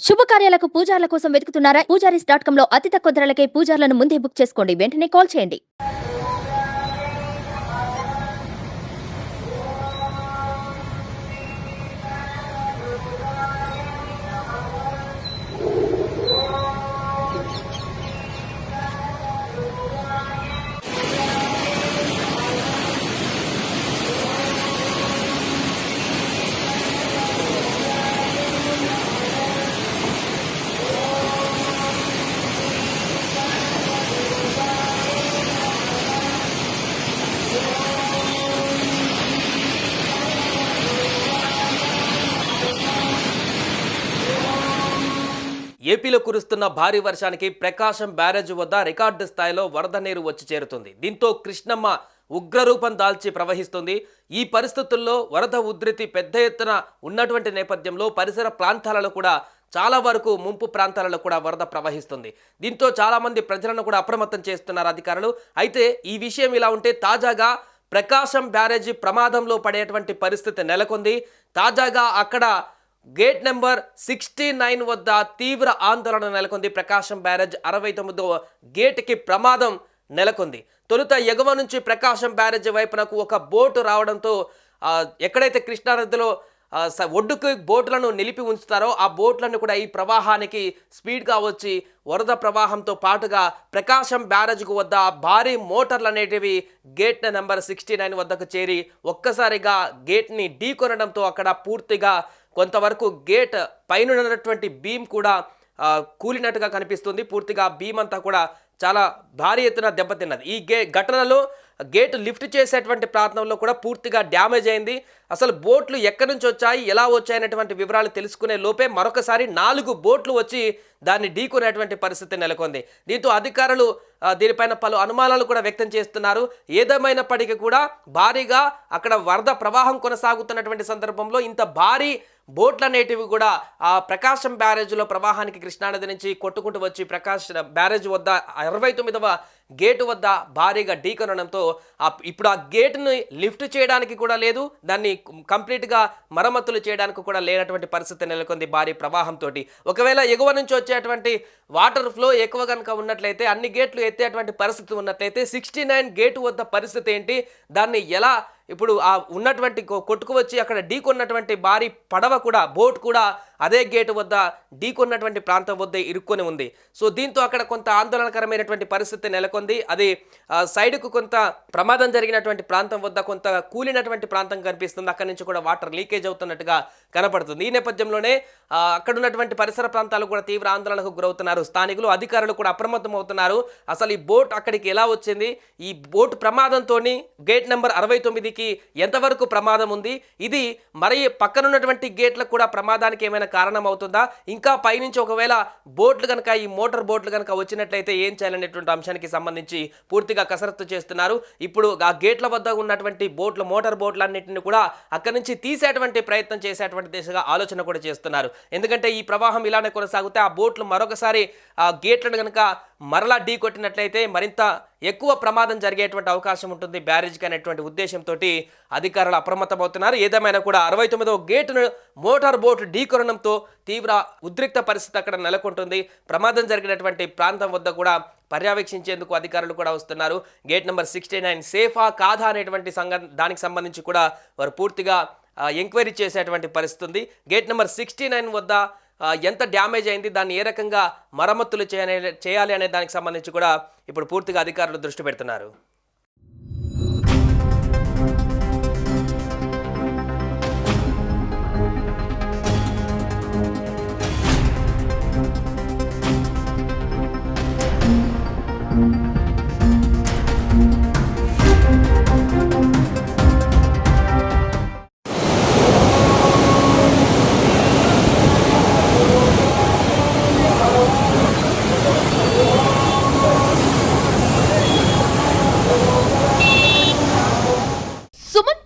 శుభకార్యాలకు పూజార్ల కోసం వెతుకుతున్నారా? పూజారీస్ డాట్ కామ్లో అతి తక్కువ ధరలకే పూజార్లను ముందే బుక్ చేసుకోండి. వెంటనే కాల్ చేయండి. ఏపీలో కురుస్తున్న భారీ వర్షానికి ప్రకాశం బ్యారేజ్ వద్ద రికార్డు స్థాయిలో వరద నీరు వచ్చి చేరుతుంది. దీంతో కృష్ణమ్మ ఉగ్రరూపం దాల్చి ప్రవహిస్తుంది. ఈ పరిస్థితుల్లో వరద ఉధృతి పెద్ద ఎత్తున ఉన్నటువంటి నేపథ్యంలో పరిసర ప్రాంతాలలో కూడా చాలా వరకు ముంపు ప్రాంతాలలో కూడా వరద ప్రవహిస్తుంది. దీంతో చాలామంది ప్రజలను కూడా అప్రమత్తం చేస్తున్నారు అధికారులు. అయితే ఈ విషయం ఇలా ఉంటే తాజాగా ప్రకాశం బ్యారేజీ ప్రమాదంలో పడేటువంటి పరిస్థితి నెలకొంది. తాజాగా అక్కడ గేట్ నెంబర్ సిక్స్టీ నైన్ వద్ద తీవ్ర ఆందోళన నెలకొంది. ప్రకాశం బ్యారేజ్ అరవై తొమ్మిదో గేట్కి ప్రమాదం నెలకొంది. తొలుత ఎగువ నుంచి ప్రకాశం బ్యారేజ్ వైపునకు ఒక బోటు రావడంతో ఎక్కడైతే కృష్ణానదిలో స- ఒడ్డుకు బోట్లను నిలిపి ఉంచుతారో ఆ బోట్లను కూడా ఈ ప్రవాహానికి స్పీడ్గా వచ్చి వరద ప్రవాహంతో పాటుగా ప్రకాశం బ్యారేజ్కు వద్ద భారీ మోటార్లు అనేటివి గేట్ నెంబర్ సిక్స్టీ నైన్ వద్దకు చేరి ఒక్కసారిగా గేట్ని ఢీకొనడంతో అక్కడ పూర్తిగా కొంతవరకు గేట్ పైన ఉన్నటువంటి బీమ్ కూడా కూలినట్టుగా కనిపిస్తుంది. పూర్తిగా బీమ్ అంతా కూడా చాలా భారీ ఎత్తున దెబ్బతిన్నది. ఈ గే ఘటనలో గేట్ లిఫ్ట్ చేసేటువంటి ప్రాంతంలో కూడా పూర్తిగా డ్యామేజ్ అయింది. అసలు బోట్లు ఎక్కడి నుంచి వచ్చాయి ఎలా వచ్చాయనేటువంటి వివరాలు తెలుసుకునే లోపే మరొకసారి నాలుగు బోట్లు వచ్చి దాన్ని ఢీకొనేటువంటి పరిస్థితి నెలకొంది. దీంతో అధికారులు దీనిపైన పలు అనుమానాలు కూడా వ్యక్తం చేస్తున్నారు. ఏదేమైనప్పటికీ కూడా భారీగా అక్కడ వరద ప్రవాహం కొనసాగుతున్నటువంటి సందర్భంలో ఇంత భారీ బోట్లు అనేటివి కూడా ఆ ప్రకాశం బ్యారేజ్లో ప్రవాహానికి కృష్ణానది నుంచి కొట్టుకుంటూ వచ్చి ప్రకాశ్ బ్యారేజ్ వద్ద అరవై తొమ్మిదవ గేటు వద్ద భారీగా ఢీకొనడంతో ఇప్పుడు ఆ గేటుని లిఫ్ట్ చేయడానికి కూడా లేదు దాన్ని కంప్లీట్గా మరమ్మతులు చేయడానికి కూడా లేనటువంటి పరిస్థితి నెలకొంది భారీ ప్రవాహంతో ఒకవేళ ఎగువ నుంచి వచ్చేటువంటి వాటర్ ఫ్లో ఎక్కువ కనుక ఉన్నట్లయితే అన్ని గేట్లు ఎత్తేటువంటి పరిస్థితి ఉన్నట్లయితే సిక్స్టీ నైన్ గేటు వద్ద పరిస్థితి ఏంటి? దాన్ని ఎలా ఇప్పుడు ఆ ఉన్నటువంటి కొ- కొట్టుకు వచ్చి అక్కడ ఢీకొన్నటువంటి భారీ పడవ కూడా బోట్ కూడా అదే గేటు వద్ద ఢీకొన్నటువంటి ప్రాంతం వద్ద ఇరుక్కొని ఉంది. సో దీంతో అక్కడ కొంత ఆందోళనకరమైనటువంటి పరిస్థితి నెలకొంది. అది సైడ్కు కొంత ప్రమాదం జరిగినటువంటి ప్రాంతం వద్ద కొంత కూలినటువంటి ప్రాంతం కనిపిస్తుంది. అక్కడి నుంచి కూడా వాటర్ లీకేజ్ అవుతున్నట్టుగా కనపడుతుంది. ఈ నేపథ్యంలోనే అక్కడ ఉన్నటువంటి పరిసర ప్రాంతాలు కూడా తీవ్ర ఆందోళనకు గురవుతున్నారు. స్థానికులు అధికారులు కూడా అప్రమత్తం అవుతున్నారు అసలు ఈ బోట్ అక్కడికి ఎలా వచ్చింది? ఈ బోట్ ప్రమాదంతో గేట్ నెంబర్ అరవై తొమ్మిదికి ఎంతవరకు ప్రమాదం ఉంది? ఇది మరి పక్కనున్నటువంటి గేట్లకు కూడా ప్రమాదానికి ఏమైనా కారణం అవుతుందా ఇంకా పైనుంచి ఒకవేళ బోట్లు కనుక ఈ మోటార్ బోట్లు కనుక వచ్చినట్లయితే ఏం చేయాలనేటువంటి అంశానికి సంబంధించి పూర్తిగా కసరత్తు చేస్తున్నారు. ఇప్పుడు ఆ గేట్ల వద్ద ఉన్నటువంటి బోట్లు మోటార్ బోట్లన్నింటిని కూడా అక్కడి నుంచి తీసేటువంటి ప్రయత్నం చేసేటువంటి దిశగా ఆలోచన కూడా చేస్తున్నారు. ఎందుకంటే ఈ ప్రవాహం ఇలానే కొనసాగితే ఆ బోట్లు మరొకసారి గేట్లను కనుక మరలా ఢీ కొట్టినట్లయితే మరింత ఎక్కువ ప్రమాదం జరిగేటువంటి అవకాశం ఉంటుంది బ్యారేజ్కి అనేటువంటి ఉద్దేశంతో అధికారులు అప్రమత్తమవుతున్నారు. ఏదేమైనా కూడా అరవై తొమ్మిదవ గేటును మోటార్ బోటు ఢీకొనడంతో తీవ్ర ఉద్రిక్త పరిస్థితి అక్కడ నెలకొంటుంది. ప్రమాదం జరిగినటువంటి ప్రాంతం వద్ద కూడా పర్యవేక్షించేందుకు అధికారులు కూడా వస్తున్నారు. గేట్ నెంబర్ సిక్స్టీ నైన్ సేఫా కాదా అనేటువంటి సంఘ దానికి సంబంధించి కూడా వారు పూర్తిగా ఎంక్వైరీ చేసేటువంటి పరిస్థితి ఉంది గేట్ నెంబర్ సిక్స్టీ నైన్ వద్ద ఎంత డ్యామేజ్ అయింది దాన్ని ఏ రకంగా మరమ్మతులు చేయాలి చేయాలి అనే దానికి సంబంధించి కూడా ఇప్పుడు పూర్తిగా అధికారులు దృష్టి పెడుతున్నారు.